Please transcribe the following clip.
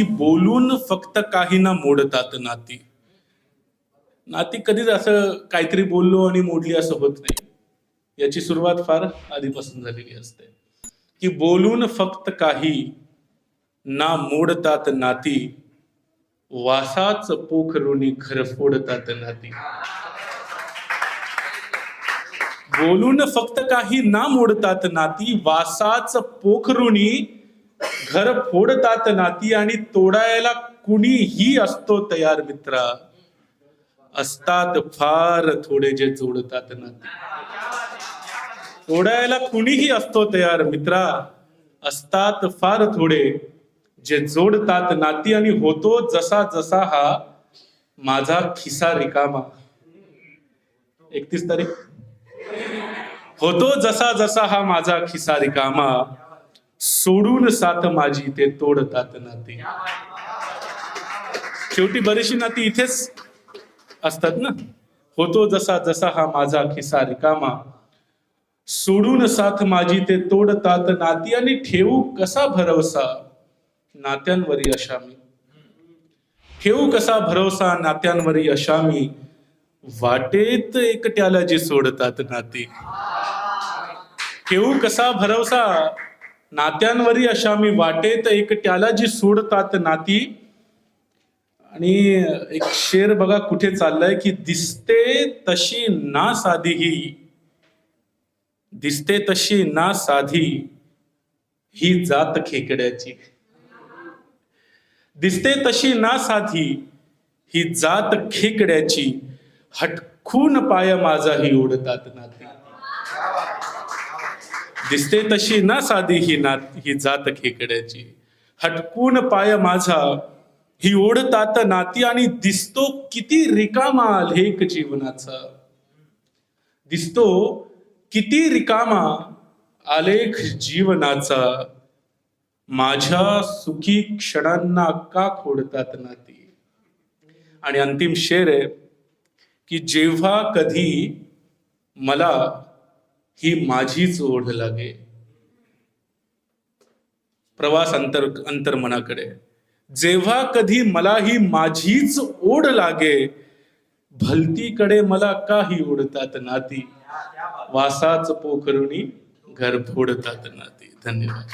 ती बोलून फक्त काही ना मोडतात नाती. नाती कधीच असं काहीतरी बोललो आणि मोडली असं होत नाही. याची सुरुवात फार आधीपासून झालेली असते. की बोलून फक्त काही ना मोडतात नाती वासाच पोखरुनी घर फोडतात नाती. बोलून फक्त काही ना मोडतात नाती वासाच पोखरुनी घर फोडतात नाती आणि तोडायला कुणीही असतो तयार मित्रा. असतात फार थोडे जे जोडतात नाती. तोडायला कुणीही असतो तयार मित्रा. असतात फार थोडे जे जोडतात नाती आणि होतो जसा जसा हा माझा खिसा रिकामा. एकतीस तारीख. होतो जसा जसा हा माझा खिसा रिकामा. सोडून साथ माझी ते तोडतात नाती. शेवटी बरीचशी नाती इथेच असतात ना? होतो जसा जसा हा माझा खिसा रिकामा. सोडून साथ माझी ते तोडतात नाती आणि ठेवू कसा भरवसा? नात्यांवरी अशा मी ठेवू कसा भरवसा? नात्यांवरी अशा मी वाटेत एकट्याला जे सोडतात नाती. ठेवू कसा भरवसा? नात्यांवरी अशा मी वाटेत एकट्याला जी सोडतात नाती आणि एक शेर बघा कुठे चाललाय की दिसते तशी ना साधी ही. दिसते तशी ना साधी ही जात खेकड्याची. दिसते तशी ना साधी ही जात खेकड्याची. हटकून पाय माझाही ओढतात नाती. दिसते तशी ना साधी ही नात ही जात खेकड्याची. हटकून पाय माझा ही ओढतात नाती आणि दिसतो किती रिकामा लेख जीवनाचा. दिसतो किती रिकामा आलेख जीवनाचा. माझ्या सुखी क्षणांना का खोडतात नाती? आणि अंतिम शेर आहे की जेव्हा कधी मला ही माझीच ओढ लागे. प्रवास अंतर अंतर्मनाकडे. जेव्हा कधी मला ही माझीच ओढ लागे भलतीकडे मला काही ओढतात नाती. वासाच पोखरुणी घर फोडतात नाती. धन्यवाद.